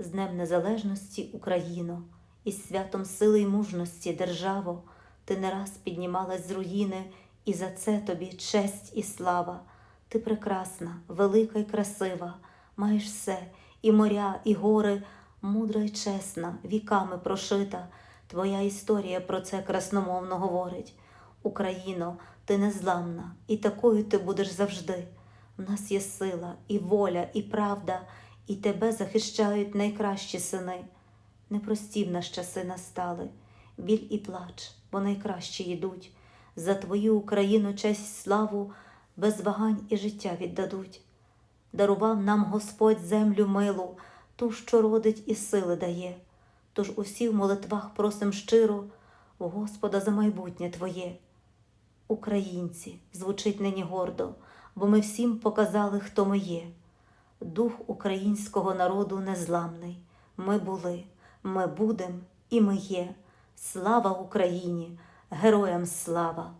з Днем Незалежності Україно, і святом сили й мужності, державо, ти не раз піднімалась з руїни, і за це тобі честь і слава. Ти прекрасна, велика й красива, маєш все, і моря, і гори, мудра й чесна, віками прошита. Твоя історія про це красномовно говорить. Україно, ти незламна, і такою ти будеш завжди. В нас є сила, і воля, і правда, і тебе захищають найкращі сини. Непрості в нас часи настали, біль і плач, бо найкращі йдуть. За твою Україну честь славу без вагань і життя віддадуть. Дарував нам Господь землю милу, ту, що родить і сили дає. Тож усі в молитвах просим щиро в Господа за майбутнє Твоє. Українці звучить нині гордо, бо ми всім показали, хто ми є. Дух українського народу незламний. Ми були, ми будем і ми є. Слава Україні! Героям слава!